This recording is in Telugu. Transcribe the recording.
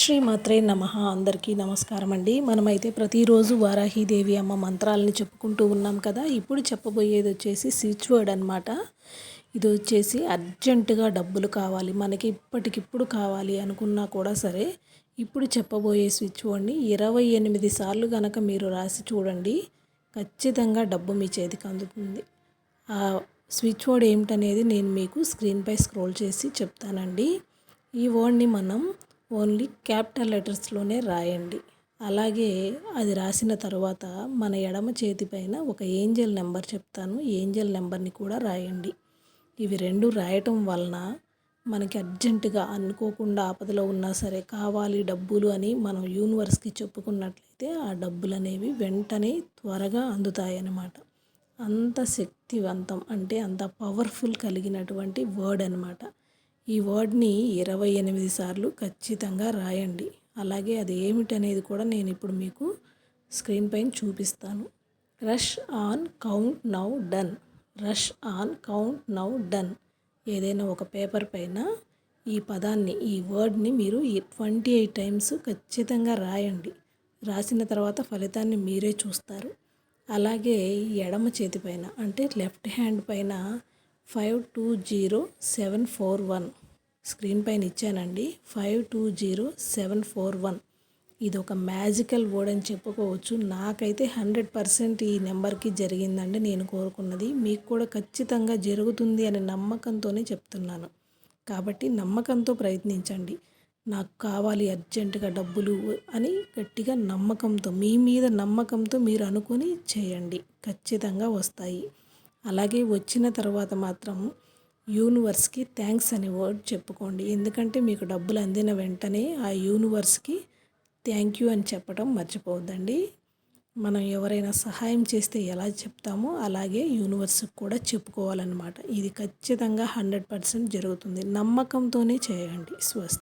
శ్రీమాత్రే నమ. అందరికీ నమస్కారం అండి. మనమైతే ప్రతిరోజు వారాహిదేవి అమ్మ మంత్రాలని చెప్పుకుంటూ ఉన్నాం కదా. ఇప్పుడు చెప్పబోయేది వచ్చేసి స్విచ్ వర్డ్ అనమాట ఇది వచ్చేసి అర్జెంటుగా డబ్బులు కావాలి. మనకి ఇప్పటికిప్పుడు కావాలి అనుకున్నా కూడా సరే ఇప్పుడు చెప్పబోయే స్విచ్ వర్డ్ని ఇరవై ఎనిమిది సార్లు కనుక మీరు రాసి చూడండి. ఖచ్చితంగా డబ్బు మీ చేతికి అందుతుంది. ఆ స్విచ్ వర్డ్ ఏమిటనేది నేను మీకు స్క్రీన్పై స్క్రోల్ చేసి చెప్తానండి. ఈ వర్డ్ని మనం ఓన్లీ క్యాపిటల్ లెటర్స్లోనే రాయండి. అలాగే అది రాసిన తర్వాత మన ఎడమ చేతి పైన ఒక ఏంజల్ నెంబర్ చెప్తాను. ఏంజల్ నెంబర్ని కూడా రాయండి. ఇవి రెండు రాయటం వలన మనకి అర్జెంటుగా అనుకోకుండా ఆపదలో ఉన్నా సరే కావాలి డబ్బులు అని మనం యూనివర్స్కి చెప్పుకున్నట్లయితే ఆ డబ్బులు అనేవి వెంటనే త్వరగా అందుతాయన్నమాట. అంత శక్తివంతం అంటే అంత పవర్ఫుల్ కలిగినటువంటి వర్డ్ అనమాట ఈ వర్డ్ని ఇరవై ఎనిమిది సార్లు ఖచ్చితంగా రాయండి. అలాగే అది ఏమిటనేది కూడా నేను ఇప్పుడు మీకు స్క్రీన్ పైన చూపిస్తాను. Rush on count now done. Rush on count now done. ఏదైనా ఒక పేపర్ పైన ఈ పదాన్ని ఈ వర్డ్ని మీరు ఈ ట్వంటీ ఎయిట్ టైమ్స్ ఖచ్చితంగా రాయండి. రాసిన తర్వాత ఫలితాన్ని మీరే చూస్తారు. అలాగే ఎడమ చేతి పైన అంటే లెఫ్ట్ హ్యాండ్ పైన five two zero seven four one. Screen పైన ఇచ్చానండి. Five two zero seven four one. ఇది ఒక మ్యాజికల్ వర్డ్ అని చెప్పుకోవచ్చు. నాకైతే హండ్రెడ్ పర్సెంట్ ఈ నెంబర్కి జరిగిందండి నేను కోరుకున్నది. మీకు కూడా ఖచ్చితంగా జరుగుతుంది అనే నమ్మకంతోనే చెప్తున్నాను. కాబట్టి నమ్మకంతో ప్రయత్నించండి. నాకు కావాలి అర్జెంటుగా డబ్బులు అని గట్టిగా నమ్మకంతో మీ మీద నమ్మకంతో మీరు అనుకొని చేయండి. ఖచ్చితంగా వస్తాయి. అలాగే వచ్చిన తర్వాత మాత్రం యూనివర్స్కి థ్యాంక్స్ అనే వర్డ్ చెప్పుకోండి. ఎందుకంటే మీకు డబ్బులు అందిన వెంటనే ఆ యూనివర్స్కి థ్యాంక్ యూ అని చెప్పడం మర్చిపోవద్దండి. మనం ఎవరైనా సహాయం చేస్తే ఎలా చెప్తామో అలాగే యూనివర్స్కి కూడా చెప్పుకోవాలన్నమాట. ఇది ఖచ్చితంగా హండ్రెడ్ పర్సెంట్ జరుగుతుంది. నమ్మకంతోనే చేయండి. స్వస్తి.